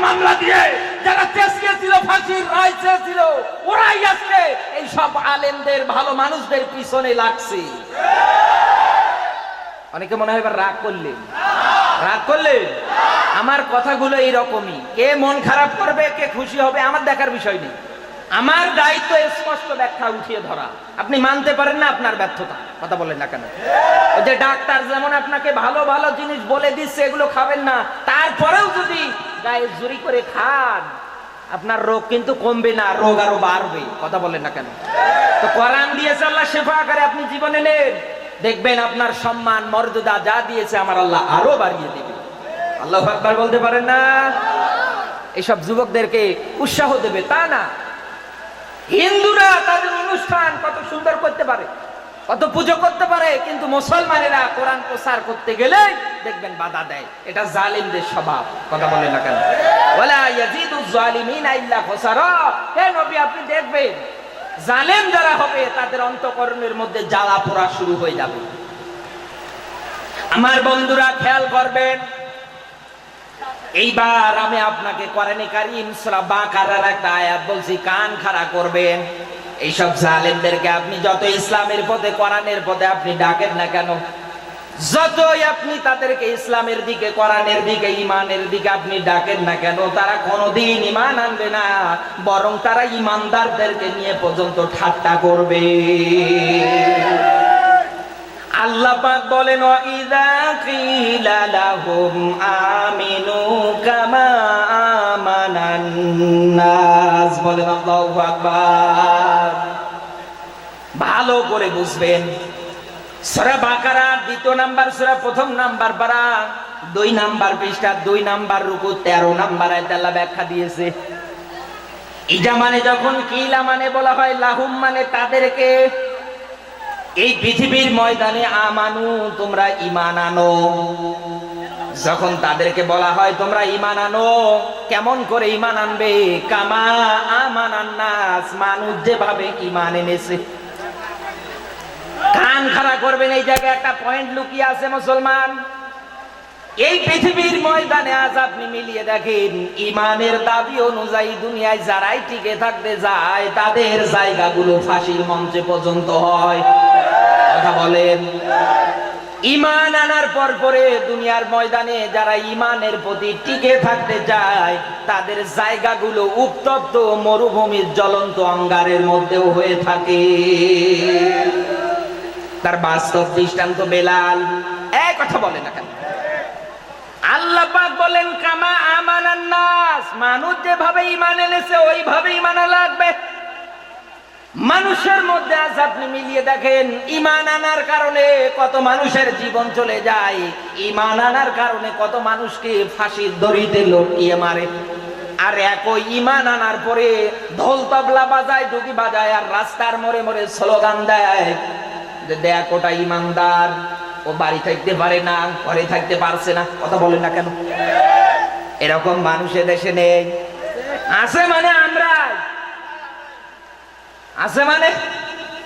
মামলা দিয়ে যারা চেষ্টিয়েছিল ফাঁসির রায় চেয়েছিল, ওরাই আজকে এই সব আলেমদের, ভালো মানুষদের পিছনে লাগছে। অনেকে মনে হয় রাগ করলেন। রাগ করলেন? আমার কথাগুলো এইরকমই। কে মন খারাপ করবে, কে খুশি হবে, আমার দেখার বিষয় নেই। আমার দায়িত্ব স্পষ্ট ব্যাখ্যা উঠিয়ে ধরা। আপনি মানতে পারেন না আপনার ব্যর্থতা। কথা বলেন না কেন? যে ডাক্তার যেমন আপনাকে ভালো ভালো জিনিস বলে দিচ্ছে, এগুলো খাবেন না। তারপরেও যদি গায়ে জুরি করে খান, আপনার রোগ কিন্তু কমবে না, রোগ আরও বাড়বে, কথা বলেন না কেন? তো কোরআন দিয়েছে আল্লাহ, শেফা করে আপনি জীবনে নেন। দেখবেন আপনার সম্মান, মর্যাদা যা দিয়েছে আমার আল্লাহ আরও বাড়িয়ে দেবে। আল্লাহ একবার বলতে পারেন না? এইসব যুবকদেরকে উৎসাহ দেবে, তা না। হিন্দুরা তাদের অনুষ্ঠান কত সুন্দর করতে পারে, কত পুজো করতে পারে, কিন্তু মুসলমানেরা কোরআন প্রচার করতে গেলে দেখবেন বাধা দেয়। এটা জালিমদের স্বভাব, কথা বলে না কেন? ওয়ালা ইয়াজিদু যালিমিনা ইল্লা খাসারা। হে নবী, আপনি দেখবেন, জালেম যারা হবে, তাদের অন্তকরণের মধ্যে জ্বালা পোড়া শুরু হয়ে যাবে। আমার বন্ধুরা, খেয়াল করবেন, এইবার আমি আপনাকে কোরআনে কারিম সূরা বাকারার একটা আয়াত বলছি, কান খাড়া করবেন। এইসব জালেমদেরকে আপনি যত ইসলামের পথে, কোরআনের পথে আপনি ডাকেন না কেন যতই আপনি তাদেরকে ইসলামের দিকে, কোরআনের দিকে ইমানের দিকে আপনি ডাকেন না কেন, তারা কোনোদিন ইমান আনবে না, বরং তারা ইমানদারদেরকে নিয়ে পর্যন্ত ঠাট্টা করবে। আল্লাহ বলেন আমিনু কামা বলেন ভালো করে বুঝবেন। সূরা বাকারা, দ্বিতীয় নাম্বার, সূরা প্রথম নাম্বার, পারা দুই নাম্বার পৃষ্ঠা, দুই নাম্বার রুকু 13 নাম্বার আয়াত আল্লাহ ব্যাখ্যা দিয়েছে। ইজা মানে যখন কিলা মানে বলা হয়, লাহুম মানে তাদেরকে, এই পৃথিবীর ময়দানে আমানু, তোমরা ইমান আনো। যখন তাদেরকে বলা হয়, তোমরা ইমান আনো, কেমন করে ইমান আনবে? কামা আমান আন্নাস মানুষ যেভাবে ইমান এনেছে। কান খাড়া করবেন, এই জায়গায় একটা পয়েন্ট লুকিয়ে আছে মুসলমান। এই পৃথিবীর ময়দানে আজ আপনি মিলিয়ে দেখেন, ইমানের দাবি অনুযায়ী দুনিয়ায় যারাই টিকে থাকতে যায়, তাদের জায়গাগুলো ফাঁসির মঞ্চে পর্যন্ত হয়। কথা বলেন। ইমান আনার পর পরে দুনিয়ার ময়দানে যারা ইমানের প্রতি টিকে থাকতে চায়, তাদের জায়গাগুলো উত্তপ্ত, মরুভূমির জ্বলন্ত অঙ্গারের মধ্যেও হয়ে থাকে। তার বাস্তব দৃষ্টান্ত বেলাল। এক কথা বলে না কেন? আল্লাহ বলেন, কামা আমানান নাস, মানুষ যেভাবে এনেছে লাগবে। মানুষের মধ্যে আজ আপনি মিলিয়ে দেখেন ইমান আনার কারণে কত মানুষের জীবন চলে যায় ইমান আনার কারণে কত মানুষকে ফাঁসির দড়িতে লটকিয়ে মারে। আর একই ইমান আনার পরে ঢোল তবলা বাজায় ডুগি বাজায়, আর রাস্তার মোড়ে মোড়ে স্লোগান দেয় যে দেখ ওটা ইমানদার। ও বাড়ি থাকতে পারে না, ঘরে থাকতে পারছে না, কথা বলে না কেন? এরকম মানুষের দেশে নেই। আছে মানে আমরা আছে মানে?